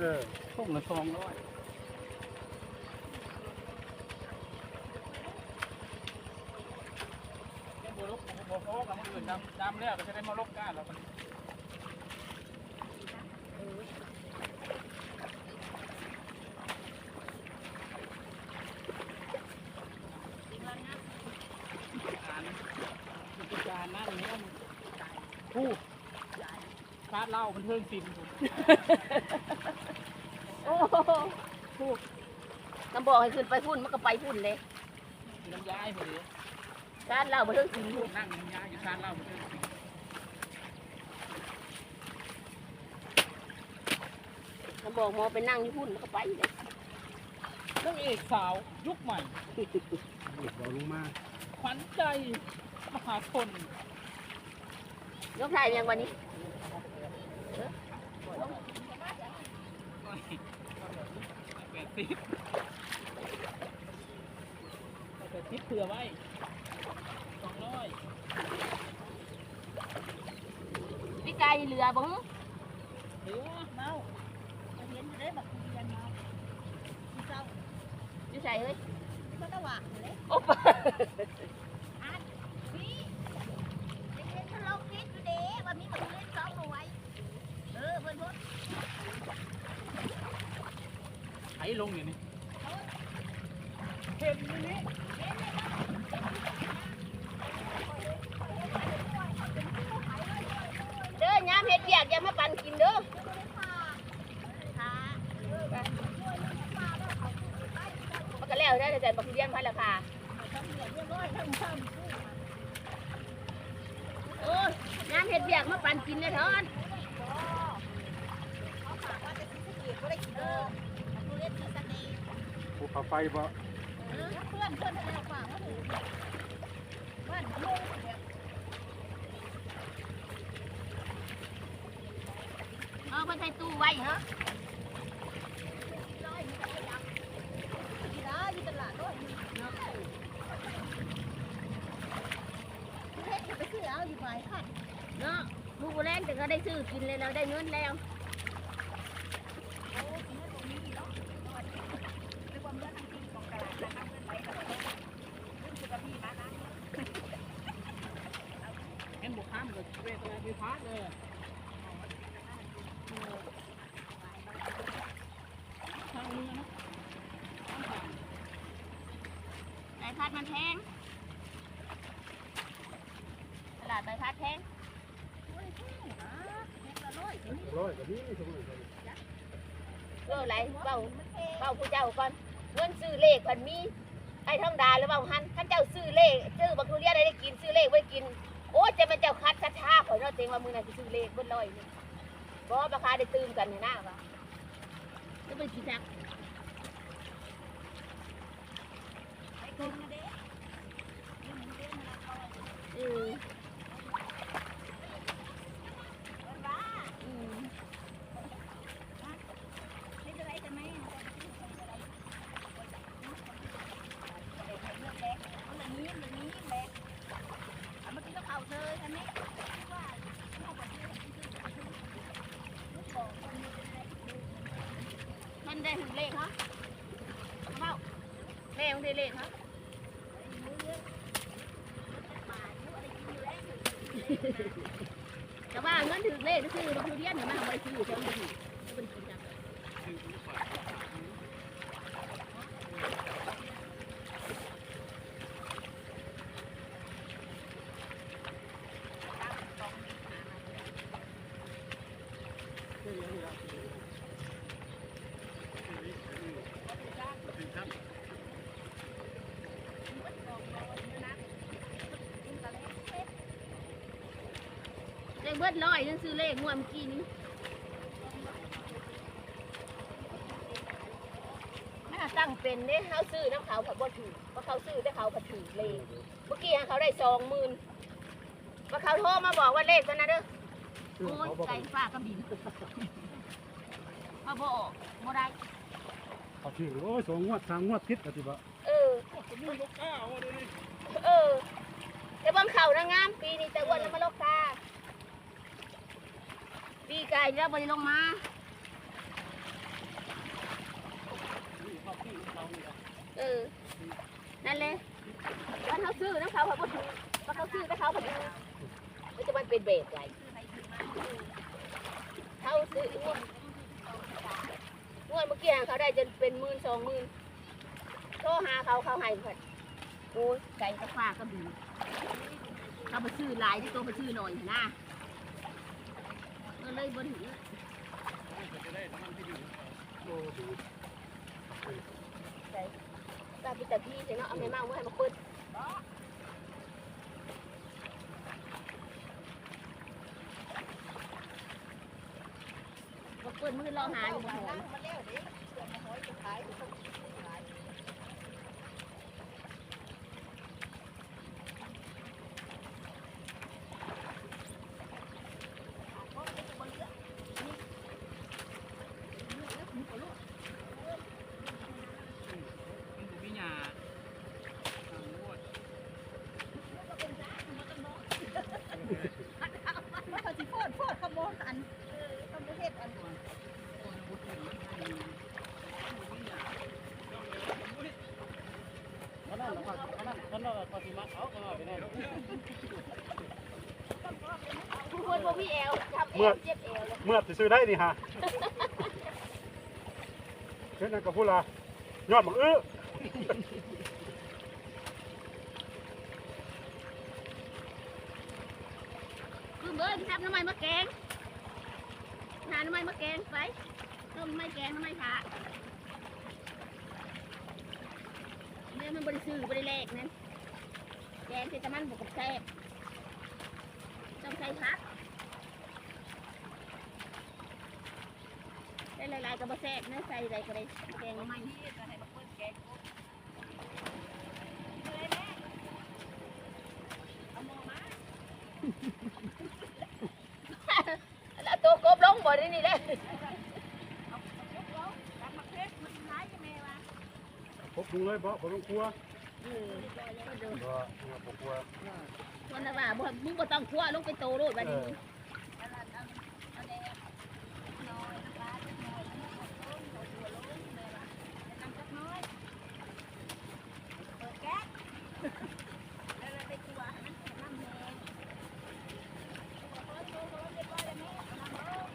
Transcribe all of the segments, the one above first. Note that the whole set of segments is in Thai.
เออทุ่งละสองร้อยเป็นบัวลกบัวโฟกับมันอื่นดำดำแล้วก็จะได้มาลกก้านแล้วมันการกิจการนั่นนี่มันผู้คาดเหล่ามันเทิงสินผมโอ้โหถูกกำบอกให้ขึ้นไปพุ่นมันก็ไปพุ่นเลยมีน้ำยาให้พอดีด้านเราบ่เรื่องสิงพูดนั่งน้ำยาอยู่คาดเหล่ามันเทิงสินกำบอกหมอไปนั่งที่พุ่นมันก็ไปเลยนางเอกสาวยุคใหม่บอกลงมาขวัญใจมหาชนยกถ่ายยังวันนี้ แปดสิบแปดสิบเผื่อไว้สองร้อยพี่ไก่เรือบ่ฮะเหลือเน่าเห็นได้แบบเรียนมาที่เจ้าอยู่ใส่เฮ้ยก็ตะวันเลยโอ้ปะ พี่เรียนทะเลาะคิดอยู่เด้ว่ามีมันเล่นสองหน่วยเออเพิ่นพูด ไถ ลงอยู่นี่เห็นไหมนี่เด้อยามเฮ็ดเวียกอย่ามาปั่นกินเด้อค่ะมันก็แล้วได้แต่บักเรียนพันราคาต้องเหลือเรียบร้อยทั้งซ้ำโอ้ยยามเฮ็ดเวียกมาปั่นกินเด้อทอน ขาฝากว่าจะเกียร์ก็ได้กินเอนที่สนีภูเขาไฟบ่เออเพื่อนเพื่อนจะเอาฝากว่าถูกบ้านลุงแบบเอาไปใส่ตู้ไว้เหรอร้อยมีแต่ขยับที่ร้านที่ตลาดด้วยเฮ็ดไปซื้อเอาอยู่ฝ่ายค่ะเนาะลูกบ่แรงแต่ก็ได้ซื้อกินเลยเราได้เงินแล้ว เห็นบุกข้ามกับเวทอะไรพิพาทเลยทางเรือนะทางฝั่งใบพัดมันแพงตลาดใบพัดแพงร้อยกว่านี้สมมติเออไรเบาเบาผู้เจ้าก่อนเงินซื้อเลขมันมีไอ้ทองดาหรือเปล่าหันท่านเจ้าซื้อเลขซื้อบักทุเรียนได้กินซื้อเลขไว้กิน โอ้จะมันเจ้าคัดชัดชาข่อยเนาะเต็งว่ามือไหนจะซื้อเลขเบนลอยนี่บ่ราคาได้ตื่นกันเนี่นะว่ะจะเป็นกี่จักเอออืม มันได้ถึงเลขฮะเมา แม่ของได้เลขฮะแต่ว่าเงินถือเล่นก็คือเราคือเรียนเห็นไหมไม่ไปซื้อใช่ไหมเป็นกิน เบิดร้อยนั่นซื้อเลขงวดเมื่อกี้นี้น่าตั้งเป็นเนี่ยเขาซื้อน้ำเขาผัดบ่ถือเพราะเขาซื้อแต่เขาผัดถือเลขเมื่อกี้เขาได้สองหมื่นว่าเขาโทรมาบอกว่าเลขตัวนั้นเด้อโอ้ยไก่ฟ้ากระบินพ่อบ่ออกบ่ได้เขาถือโอ้ยสองงวดสามงวดติดปฏิบัติเออผมมีลูกก้าวมาเลยเออแต่บางเขานางงามปีนี้แต่อ้วันแล้วมาโลกตา ปีไก่แล้วบริลงมาเออนั่นเลยวันเขาซื้อน้ำเขาเขาบอกวันเขาซื้อนะเขาบอกมันจะมันเป็นเบรกไงเขาซื้ออีกงวดวดเมื่อกี้เขาได้จนเป็นหมื่นสองหมื่นโทรหาเขาเขาหายผัดโอ้ยไก่กระฟ้าก็ดีเขาไปซื้อลายที่โตไปซื้อหน่อยนะ ก็เลยบนถือโอ้ดูตาพิตาพี่เนาะเอาไม่มาเมื่อให้มาเปิดมาเปิดมือรอหาอยู่บ่หอยมาแล้วเด้เสือมาหอยจะขายอยู่ตรงนี้ขาย มันบ่มีหญ้าทางโลด มันเขาสิโพดโพดขโมยอันขโมยเฮ็ดอันมันบ่มีหญ้ามันนั่นมันนั่นมันนั่นปฏิมาเอาก็มาไปแน่ผู้คนบ่มีแอลทำเอวเจ็บเอวเลยเมื่อสิซื้อได้นี่ฮะเฮ็ดนั่นกับผู้ลายอดบักอื้อ คือเบิร์ดทำน้ำมันมะแกงหาน้ำมันมะแกงไปต้มน้ำมันแกงน้ำมันขาเนี่ยมันบริสุทธิ์บริเลกนั่นแกงใส่ตะมันบวกกับแซ่บต้องใส่ผักได้หลายๆกับบะแซ่บเนื้อใส่อะไรก็ได้แกงน้ำมันแล้วตัวกบลงบ่ ได้นี่เด้พบดูเลยบ่บ่ต้องกลัวเออบ่เนี่ยบ่กลัวคนละว่าบ่มึงบ่ต้องคั่วลงไปโตโลดบัดนี้ เปิดแก๊สแล้วเราไปกลัวให้มันแข็งน้ำแดงบอกว่าโตก็เรียบร้อยแล้วแม่เอาน้ำลง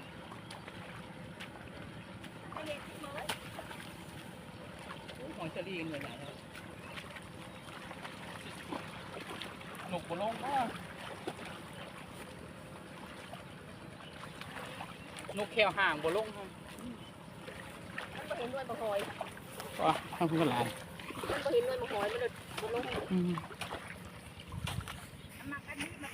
ไปเฮ็ดที่เหมือน ของเจรีนเลยแหละหนุกบ่ลงบ่นกแควห่างบ่ลงครับมันบ่เห็นด้วยบ่หอยว่าทางเพิ่นก็หลายมันบ่เห็นด้วยบ่หอยมันเลยบ่ลงอืม